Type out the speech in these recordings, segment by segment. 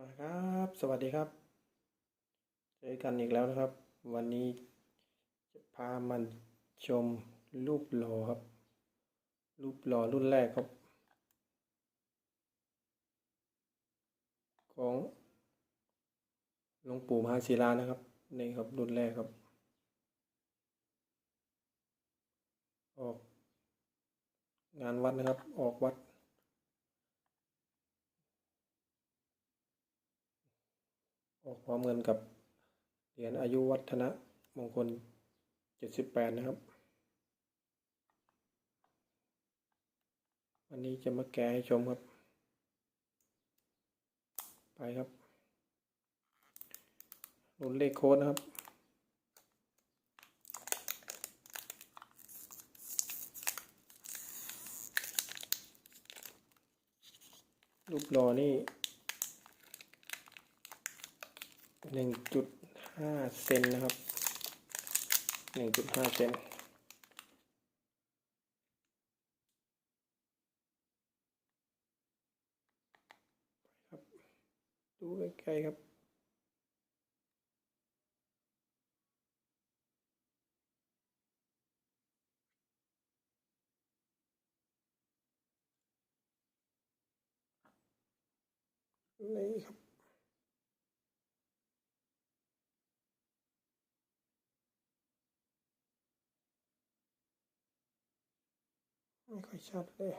มาครับสวัสดีครับ เจอกันอีกแล้วนะครับ วันนี้จะพามันชมรูปหล่อครับ รูปหล่อรุ่นแรกครับ ของหลวงปู่มหาศิลานะครับนี่ครับรุ่นแรกครับ ออก งานวัดนะครับ ออกวัด ออกพร้อมกันกับเหรียญอายุวัฒนะมงคลเจ็ดสิบแปดนะครับ วันนี้จะมาแกะให้ชมครับ ไปครับรุ่นเลขโค้ดนะครับรูปหล่อนี่ หนึ่งจุดห้าเซนนะครับหนึ่งจุดห้าเซนครับ ดูใกล้ๆครับนี่ครับ ไม่ค่อยชัดเลย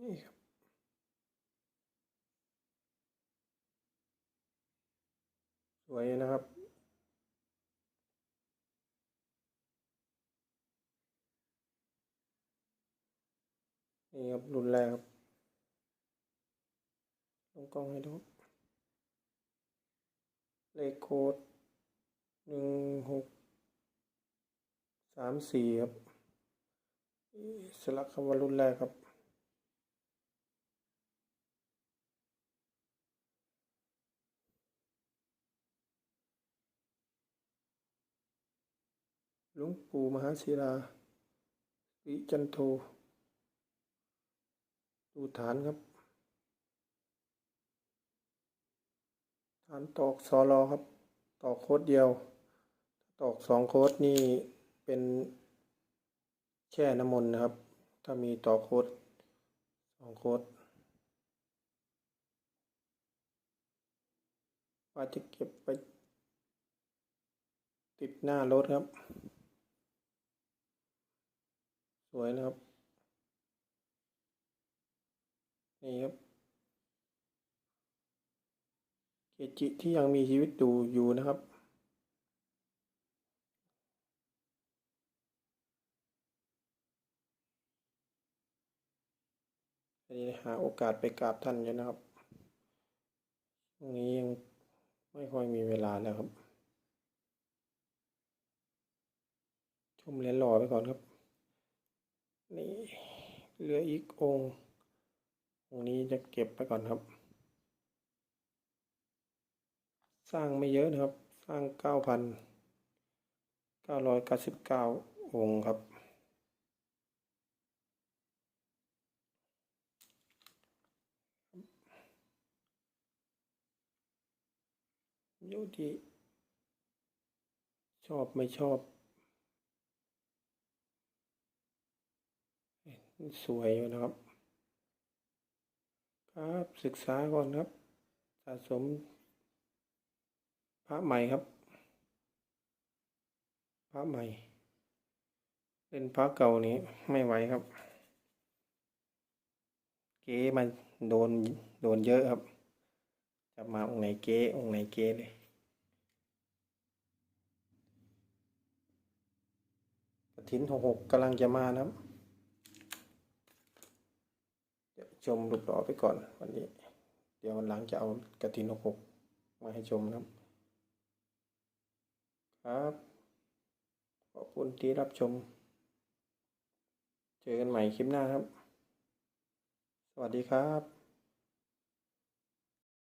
นี่ครับ สวยนะครับนี่ครับรุนแรกครับลงกล้องให้ดูเลโค้ด หนึ่งหกสามสี่ครับสลักคำว่ารุ่นแรกครับหลวงปู่มหาศิลาวิจันโทดูฐานครับ ฐานตอกซอรอครับ ตอกโค้ดเดียว ตอกสองโค้ดนี่เป็นแช่น้ำมนต์นะครับ ถ้ามีต่อโค้ดสองโค้ดว่าจะเก็บไปติดหน้ารถครับ สวยนะครับ นี่ครับ เกจิที่ยังมีชีวิตอยู่อยู่นะครับ อันนี้หาโอกาสไปกราบท่านอยู่นะครับช่วงนี้ยังไม่ค่อยมีเวลาแล้วครับ ชมเหรียญหล่อไปก่อนครับ นี่เหลืออีกองค์องค์นี้จะเก็บไปก่อนครับ สร้างไม่เยอะนะครับ สร้างเก้าพันเก้าร้อยเก้าสิบเก้าองค์ครับ อยู่ที่ชอบไม่ชอบ สวยอยู่นะครับ ครับศึกษาก่อนครับ สะสม พระใหม่ครับ พระใหม่ เล่นพระเก่านี้ไม่ไหวครับ เก๊มันโดนโดนเยอะครับจะมาองค์ไหนเก๊องค์ไหนเก๊เลยกระถินหกหกกำลังจะมานะครับเดี๋ยวชมรูปหล่อไปก่อนวันนี้ เดี๋ยววันหลังจะเอากระถินหกหกมาให้ชมนะครับ ครับ ขอบคุณที่รับชม เจอกันใหม่คลิปหน้าครับ สวัสดีครับ